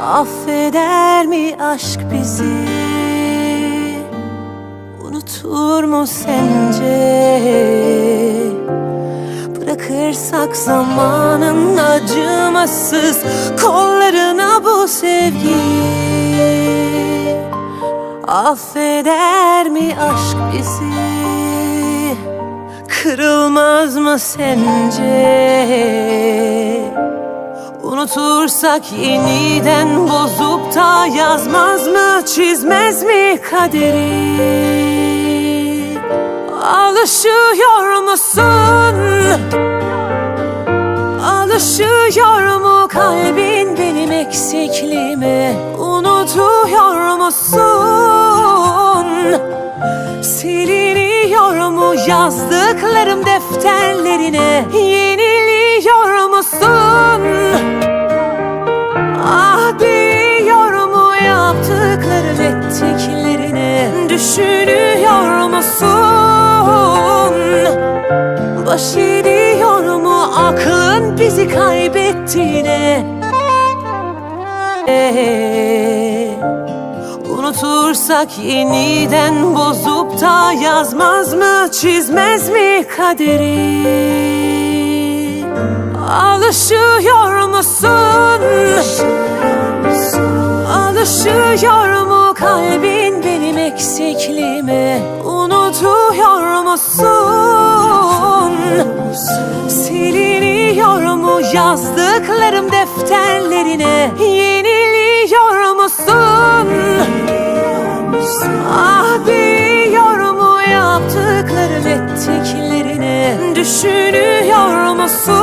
Affeder mi aşk bizi? Unutur mu sence? Bırakırsak zamanın acımasız Kollarına bu sevgiyi. Affeder mi aşk bizi? Kırılmaz mı sence Unutursak yeniden bozup da yazmaz mı çizmez mi kaderi Alışıyor musun? Alışıyor mu kalbin benim eksikliğime Unutuyor musun? Siliniyor mu yazdıklarım defterlerine Yeniliyor musun? Düşünüyor musun? Baş ediyor mu aklın bizi kaybettiğine Ee, Unutursak yeniden bozup da yazmaz mı çizmez mi kaderi Alışıyor musun? Alışıyor mu kalbin benim eksikliğime Unutuyor musun? Siliniyor mu yazdıklarım defterlerine Yeniliyor musun? Ah diyor mu yaptıklarım ettiklerine Düşünüyor musun?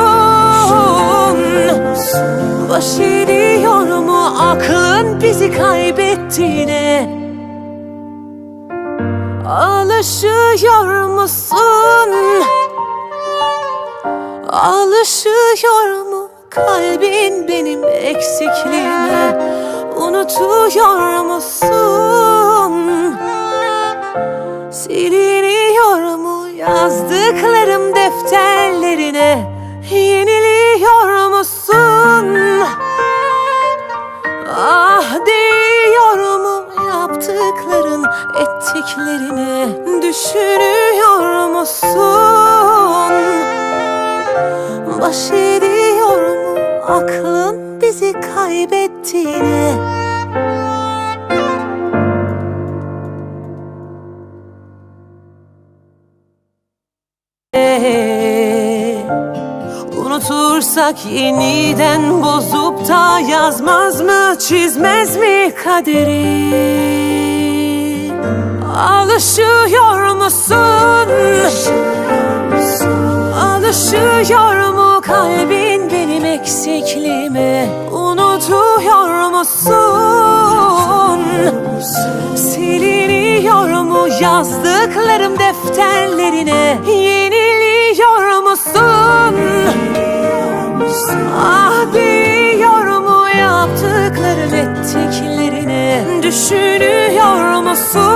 Baş ediyor mu aklın bizi kaybettiğine Alışıyor musun? Alışıyor mu kalbin benim eksikliğime Unutuyor musun? Siliniyor mu yazdıklarım defterlerine ettiklerine Düşünüyor musun? Baş ediyor mu aklın bizi kaybettiğine Unutursak yeniden bozup da yazmaz mı çizmez mi kaderi Alışıyor musun? Alışıyor mu kalbin benim eksikliğime Unutuyor musun? Siliniyor mu yazdıklarım defterlerine Yeniliyor musun? Ah Düşünüyor musun?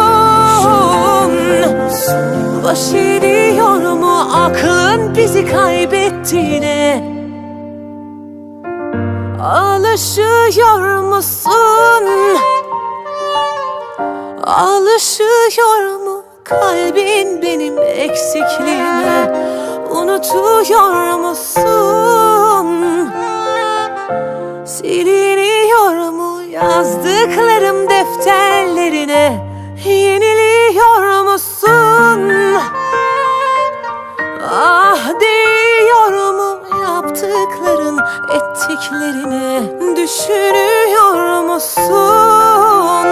Baş ediyor mu aklın bizi kaybettiğine Alışıyor musun? Alışıyor mu kalbin benim eksikliğime Unutuyor musun? Yaptıkların ettiklerine Düşünüyor musun?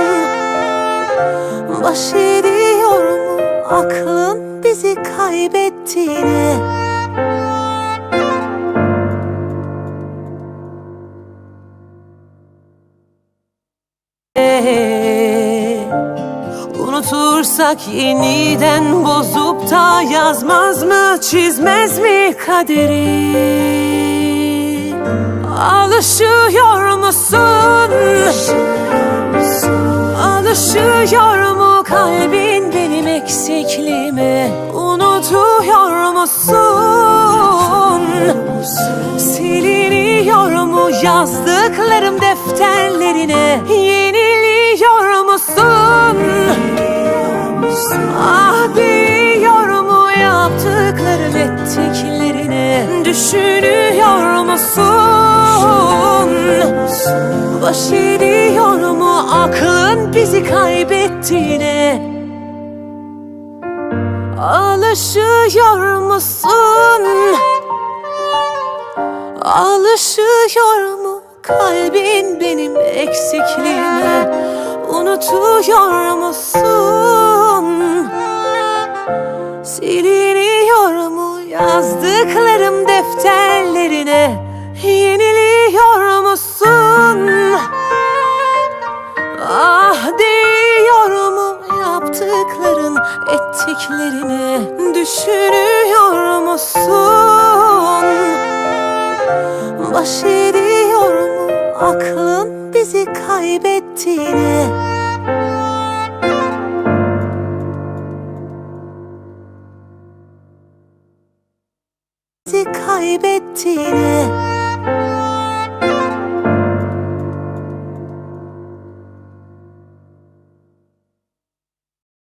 Baş ediyor mu aklın bizi kaybettiğine Unutursak yeniden bozup da yazmaz mı çizmez mi kaderi Alışıyor musun? Alışıyor mu kalbin benim eksikliğime Unutuyor musun? Siliniyor mu yazdıklarım defterlerine Yeniliyor musun? Ah diyor mu yaptıkların ettiklerine Düşünüyor musun? Baş ediyor mu aklın bizi kaybettiğine Alışıyor musun? Alışıyor mu kalbin benim eksikliğime? Unutuyor musun? Siliniyor mu yazdıklarım defterlerine? Yeniliyor musun? Ah diyor mu yaptıkların ettiklerini Düşünüyor musun? Baş ediyor mu aklın bizi 世界べっちで